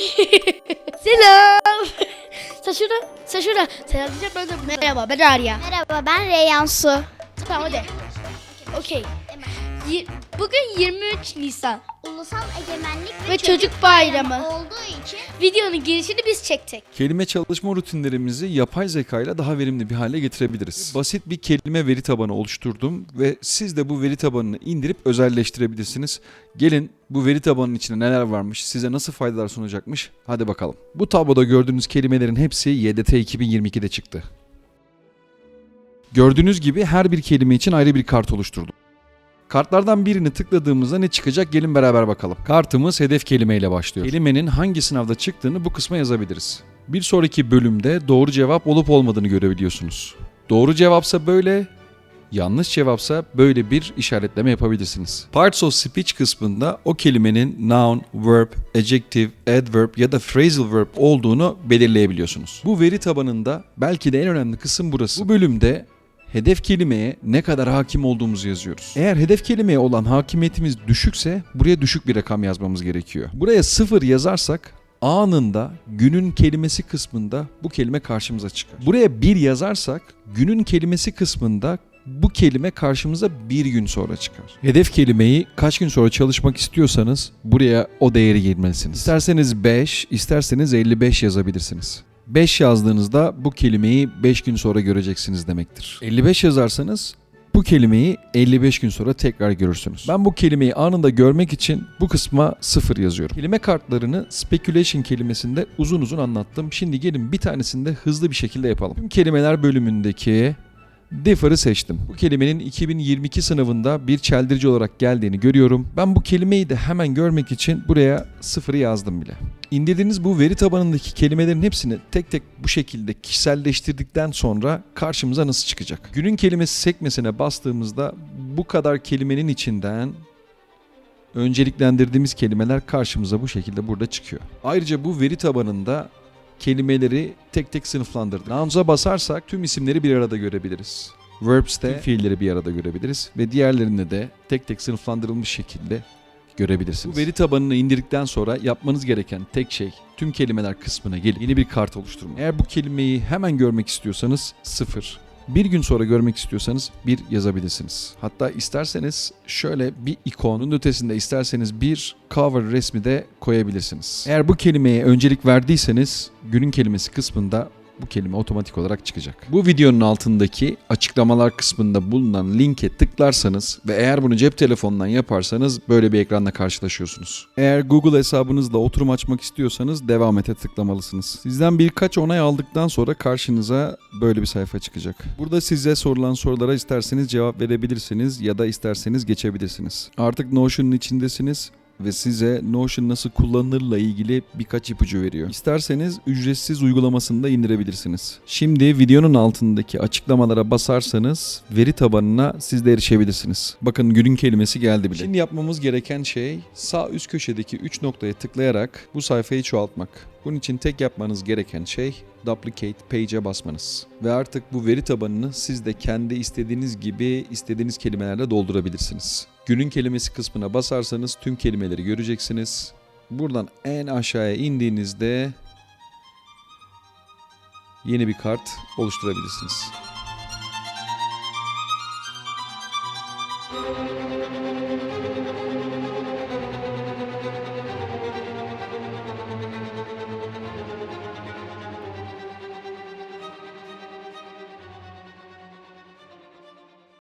Selam. sen şurada. Selam diyeceğim ben de. Merhaba ben Arya. Merhaba ben Reyhan Su. Tamam hadi. Okey. Yi- Bugün 23 Nisan. Ulusal Egemenlik ve, Ve Çocuk Bayramı. olduğu için Videonun girişini biz çektik. Kelime çalışma rutinlerimizi yapay zeka ile daha verimli bir hale getirebiliriz. Basit bir kelime veri tabanı oluşturdum ve siz de bu veri tabanını indirip özelleştirebilirsiniz. Gelin bu veri tabanının içinde neler varmış, size nasıl faydalar sunacakmış hadi bakalım. Bu tabloda gördüğünüz kelimelerin hepsi YDT 2022'de çıktı. Gördüğünüz gibi her bir kelime için ayrı bir kart oluşturdum. Kartlardan birini tıkladığımızda ne çıkacak gelin beraber bakalım. Kartımız hedef kelimeyle başlıyor. Kelimenin hangi sınavda çıktığını bu kısma yazabiliriz. Bir sonraki bölümde doğru cevap olup olmadığını görebiliyorsunuz. Doğru cevapsa böyle, yanlış cevapsa böyle bir işaretleme yapabilirsiniz. Parts of speech kısmında o kelimenin noun, verb, adjective, adverb ya da phrasal verb olduğunu belirleyebiliyorsunuz. Bu veri tabanında belki de en önemli kısım burası. Bu bölümde hedef kelimeye ne kadar hakim olduğumuzu yazıyoruz. Eğer hedef kelimeye olan hakimiyetimiz düşükse buraya düşük bir rakam yazmamız gerekiyor. Buraya sıfır yazarsak anında günün kelimesi kısmında bu kelime karşımıza çıkar. Buraya bir yazarsak günün kelimesi kısmında bu kelime karşımıza bir gün sonra çıkar. Hedef kelimeyi kaç gün sonra çalışmak istiyorsanız buraya o değeri girmelisiniz. İsterseniz 5, isterseniz 55 yazabilirsiniz. 5 yazdığınızda bu kelimeyi 5 gün sonra göreceksiniz demektir. 55 yazarsanız bu kelimeyi 55 gün sonra tekrar görürsünüz. Ben bu kelimeyi anında görmek için bu kısma 0 yazıyorum. Kelime kartlarını speculation kelimesinde uzun uzun anlattım. Şimdi gelin bir tanesini de hızlı bir şekilde yapalım. Tüm kelimeler bölümündeki Differ'ı seçtim. Bu kelimenin 2022 sınavında bir çeldirici olarak geldiğini görüyorum. Ben bu kelimeyi de hemen görmek için buraya sıfırı yazdım bile. İndirdiğiniz bu veri tabanındaki kelimelerin hepsini tek tek bu şekilde kişiselleştirdikten sonra karşımıza nasıl çıkacak? Günün kelimesi sekmesine bastığımızda bu kadar kelimenin içinden önceliklendirdiğimiz kelimeler karşımıza bu şekilde burada çıkıyor. Ayrıca bu veri tabanında kelimeleri tek tek sınıflandırdık. Nouns'a basarsak tüm isimleri bir arada görebiliriz. Verbs'te fiilleri bir arada görebiliriz ve diğerlerinde de tek tek sınıflandırılmış şekilde görebilirsiniz. Bu veri tabanını indirdikten sonra yapmanız gereken tek şey tüm kelimeler kısmına gelip yeni bir kart oluşturmak. Eğer bu kelimeyi hemen görmek istiyorsanız sıfır. Bir gün sonra görmek istiyorsanız bir yazabilirsiniz. Hatta isterseniz şöyle bir ikonun ötesinde isterseniz bir cover resmi de koyabilirsiniz. Eğer bu kelimeye öncelik verdiyseniz günün kelimesi kısmında bu kelime otomatik olarak çıkacak. Bu videonun altındaki açıklamalar kısmında bulunan linke tıklarsanız ve eğer bunu cep telefonundan yaparsanız böyle bir ekranla karşılaşıyorsunuz. Eğer Google hesabınızla oturum açmak istiyorsanız devam ete tıklamalısınız. Sizden birkaç onay aldıktan sonra karşınıza böyle bir sayfa çıkacak. Burada size sorulan sorulara isterseniz cevap verebilirsiniz ya da isterseniz geçebilirsiniz. Artık Notion'un içindesiniz ve size Notion nasıl kullanılırla ilgili birkaç ipucu veriyor. İsterseniz ücretsiz uygulamasını da indirebilirsiniz. Şimdi videonun altındaki açıklamalara basarsanız veri tabanına siz de erişebilirsiniz. Bakın günün kelimesi geldi bile. Şimdi yapmamız gereken şey sağ üst köşedeki 3 noktaya tıklayarak bu sayfayı çoğaltmak. Bunun için tek yapmanız gereken şey Duplicate Page'e basmanız. Ve artık bu veri tabanını siz de kendi istediğiniz gibi istediğiniz kelimelerle doldurabilirsiniz. Günün kelimesi kısmına basarsanız tüm kelimeleri göreceksiniz. Buradan en aşağıya indiğinizde yeni bir kart oluşturabilirsiniz.